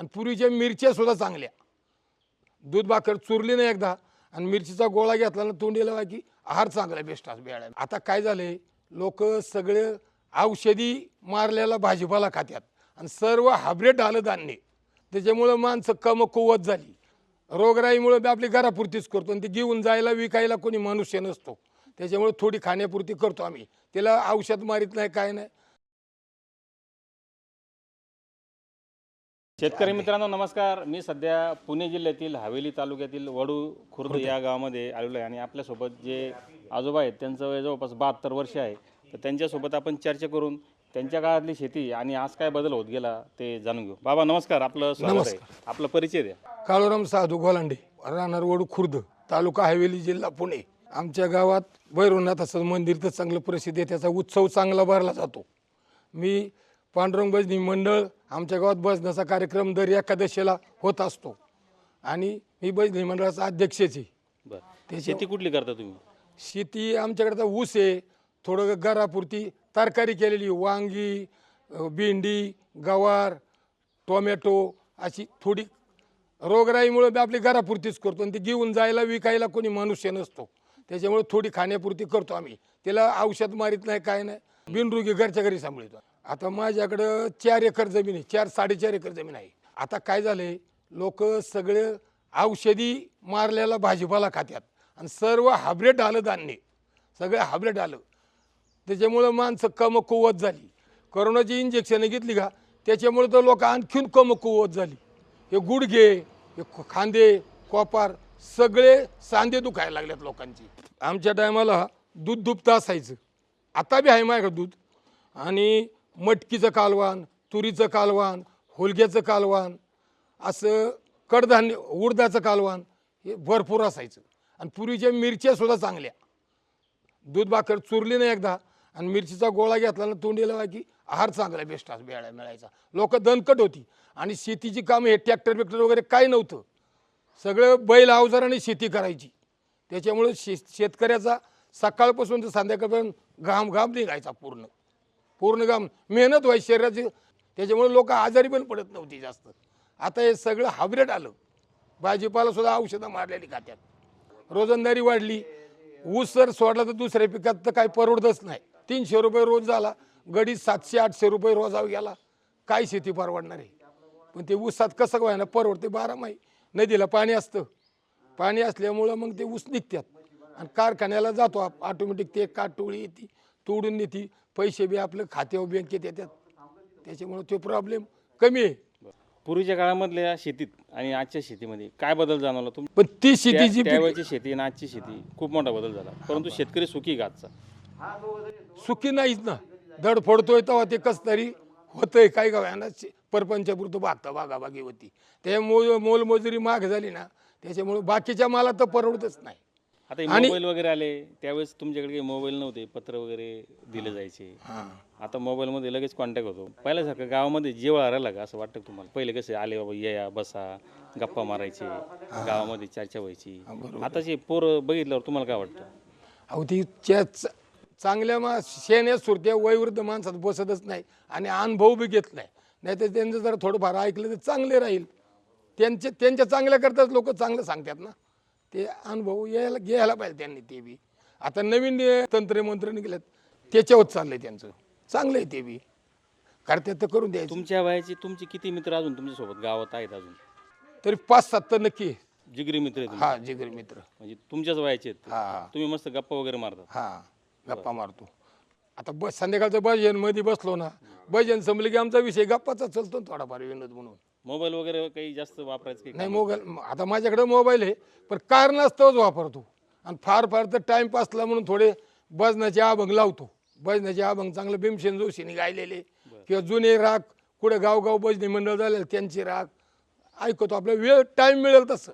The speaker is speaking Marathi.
आणि पूर्वीच्या मिरच्या सुद्धा चांगल्या. दूध भाकर चुरली नाही एकदा आणि मिरचीचा गोळा घेतला ना तोंडीला लावा की आहार चांगला बेस्ट असं बेळा आता काय झालंय? लोक सगळे औषधी मारलेला भाजीपाला खात्यात आणि सर्व हायब्रिड आलं धान्य त्याच्यामुळं माणसं कम कुवत झाली. रोगराईमुळे बी आपली घरापुरतीच करतो आणि ते घेऊन जायला विकायला कोणी मनुष्य नसतो. त्याच्यामुळे थोडी खाण्यापुरती करतो आम्ही. त्याला औषध मारित नाही काय नाही. शेतकरी मित्रांनो नमस्कार. मी सध्या पुणे जिल्ह्यातील हवेली तालुक्यातील वडू खुर्द या गावामध्ये आलेलो आहे आणि आपल्यासोबत जे आजोबा आहेत त्यांचं वय जवळपास बहात्तर वर्ष आहे. तर त्यांच्यासोबत आपण चर्चा करून त्यांच्या काळातली शेती आणि आज काय बदल होत गेला ते जाणून घेऊ. बाबा नमस्कार. आपलं स्वागत आहे. आपला परिचय द्या. काळोराम साधू गोलांडे राहणार वडू खुर्द तालुका हवेली जिल्हा पुणे. आमच्या गावात भैरवनाथाचं मंदिर तर चांगलं प्रसिद्ध आहे. त्याचा उत्सव चांगला भरला जातो. मी पांडुरंग भजनी मंडळ आमच्या गावात भजनाचा कार्यक्रम दर एकादशीला होत असतो. आणि मी भजनी मंडळाचा अध्यक्षच आहे. बरं. शेती कुठली करता तुम्ही? शेती आमच्याकडे तर ऊस आहे. थोडं घरापुरती तरकारी केलेली वांगी भेंडी गवार टोमॅटो अशी थोडी रोगराईमुळे आपली घरापुरतीच करतो. आणि ती घेऊन जायला विकायला कोणी मनुष्य नसतो. त्याच्यामुळे थोडी खाण्यापुरती करतो आम्ही. त्याला औषध मारित नाही काय नाही. बिनरुगी घरच्या घरी सांभाळतो. आता माझ्याकडं चार एकर जमीन आहे चार साडेचार एकर जमीन आहे. आता काय झालंय? लोक सगळे औषधी मारलेला भाजीपाला खात्यात आणि सर्व हायब्रिड आलं धान्य सगळं हायब्रिड आलं त्याच्यामुळं माणसं कमकुवत झाली. करोनाची इंजेक्शनं घेतली का? त्याच्यामुळे तर लोक आणखीन कमकुवत झाली. हे गुडघे हे ख- खांदे कोपार सगळे सांधे दुखायला लागल्यात लोकांची. आमच्या टायमाला दूध दुभतं असायचं. आता बी आहे माझ्याकडं दूध. आणि मटकीचं कालवान तुरीचं कालवान होलग्याचं कालवान असं कडधान्य उडदाचं कालवान हे भरपूर असायचं. आणि पूर्वीच्या मिरच्या सुद्धा चांगल्या. दूध भाकर चुरली नाही एकदा आणि मिरचीचा गोळा घेतला ना तोंडीला लावा की आहार चांगला बेस्ट असं बेळा मिळायचा. लोक दणकट होती. आणि शेतीची कामं हे ट्रॅक्टर बिक्टर वगैरे काय नव्हतं. सगळं बैल अवजाराने शेती करायची. त्याच्यामुळे शे शेतकऱ्याचा सकाळपासून तर संध्याकाळपर्यंत घाम घाम निघायचा पूर्ण. पूर्ण काम मेहनत व्हायची शरीराची. त्याच्यामुळे लोक आजारी पण पडत नव्हती जास्त. आता हे सगळं हायब्रिड आलं. भाजीपाला सुद्धा औषधं मारलेली खात्यात. रोजंदारी वाढली. ऊस जर सोडला तर दुसऱ्या पिकात तर काही परवडतच नाही. तीनशे रुपये रोज झाला. गडी सातशे आठशे रुपये रोजाव गेला. काय शेती परवडणार आहे? पण ते ऊसात कसं काय ना परवडते बारामाही नदीला पाणी असतं. पाणी असल्यामुळं मग ते ऊस निघतात आणि कारखान्याला जातो ऑटोमॅटिक ते काटोळी येते. तोडून नेते. पैसे बी आपलं खात्यावर बँकेत येतात. त्याच्यामुळे तो प्रॉब्लेम कमी आहे. पूर्वीच्या काळामधल्या शेतीत आणि आजच्या शेतीमध्ये काय बदल जाणवला? तुम पण ती शेतीची त्या- त्यावेळची शेती आणि आजची शेती खूप मोठा बदल झाला. परंतु शेतकरी सुखी का आजचा? सुखी नाहीच ना. दड फोडतोय तेव्हा ते कस तरी होतंय. काय गावांना परपंचापुरतं भागता भागाभागी होती. त्या मोल मोलमजुरी माग झाली ना. त्याच्यामुळे बाकीच्या मला तर परवडतच नाही. आता मोबाईल वगैरे आले त्यावेळेस तुमच्याकडे काही मोबाईल नव्हते पत्र वगैरे दिले जायचे. हां. आता मोबाईलमध्ये लगेच कॉन्टॅक्ट होतो. पहिल्यासारखं गावामध्ये जेवळ राहिला का असं वाटतं का तुम्हाला? पहिले कसे आले बाबा ये या बसा गप्पा मारायचे गावामध्ये चर्चा व्हायची. आताचे पोरं बघितल्यावर तुम्हाला काय वाटतं? अहो ती च्या च- चांगल्या मा शेण्या सुरत्या वयवृद्ध माणसात बसतच नाही आणि अनुभव बी घेत नाही. नाही तर त्यांचं जर थोडंफार ऐकलं तर चांगले राहील. त्यांचे त्यांच्या चांगल्या करताच लोक चांगलं सांगतात ना. ते अनुभव यायला घ्यायला पाहिजे त्यांनी ते बी. आता नवीन तंत्र मंत्र निघल्यात त्याच्यावर चाललंय त्यांचं. चांगलं आहे ते बी. करतात तर करून द्यायचं. तुमच्या वयाचे तुमचे किती मित्र अजून तुमच्यासोबत? गावात आहेत अजून? तरी पाच सात तर नक्की. जिगरी मित्र आहेत. हा जिगर मित्र. म्हणजे तुमच्याच वयाचे आहेत. ते. हा. हा तुम्ही मस्त गप्पा वगैरे मारतात हा गप्पा मारतो. आता बस संध्याकाळचं भजनमध्ये बसलो ना भजन संपलं की आमचा विषय गप्पाचा चालतो ना थोडाफार विनोद म्हणून. मोबाईल वगैरे काही जास्त वापरायचं काही नाही मोबाईल आता माझ्याकडे मोबाईल आहे पण कारणास्तवच वापरतो. आणि फार फार तर टाइमपासला म्हणून थोडे भजनाचे अभंग लावतो. भजनाचे अभंग चांगलं भीमसेन जोशीने गायलेले. किंवा जुने राग कुठे गावगाव भजनी मंडळ झाले त्यांचे राग. ऐकतो आपला वेळ टाइम मिळेल तसं.